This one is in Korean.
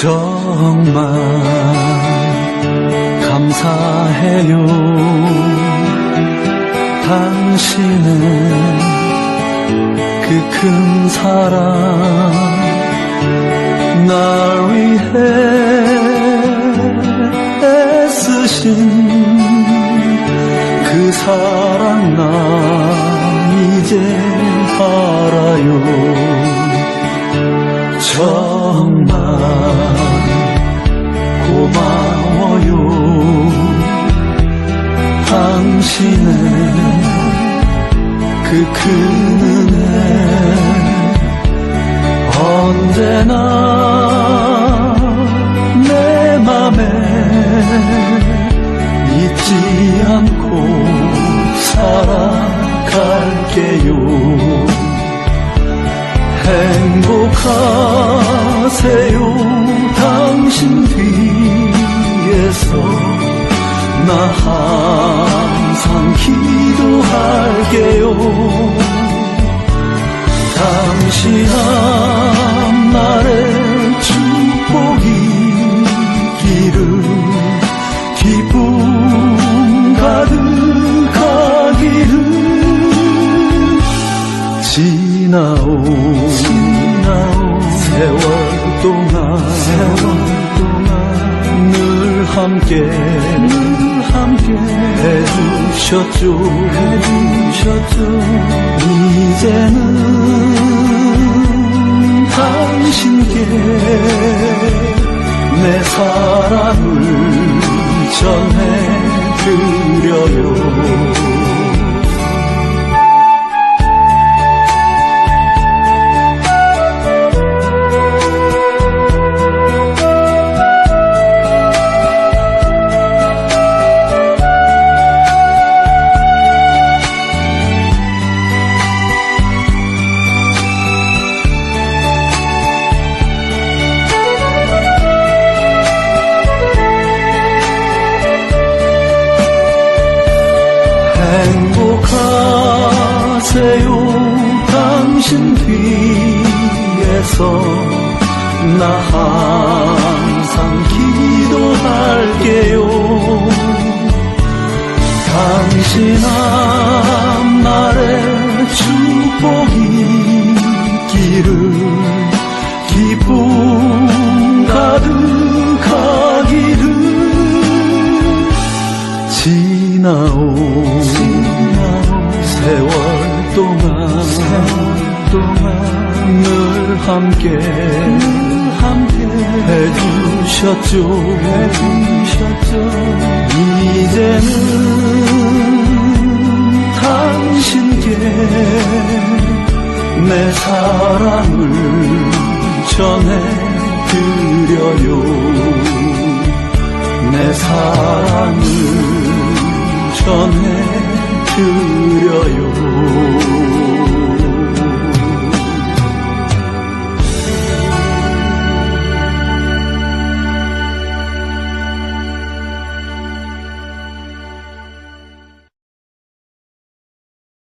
정말 감사해요. 당신은 그큰 사랑 날 위해 애쓰신 그 사랑 난 이제 당신의 그큰 은혜 언제나 내 맘에 잊지 않고 살아갈게요. 행복하세요. 당신 뒤에서 나 당신 앞날에 축복이기를 기쁨 가득하기를 지나오 세월 동안 세월 동안 늘 함께 늘 함께 해주 셨죠 해 나 항상 기도할게요. 당신 앞날에 축복이기를 기쁨 가득하기를 지나오 세월 동안 늘 함께 해주셨죠. 이제는 당신께 내 사랑을 전해드려요. 내 사랑을 전해드려요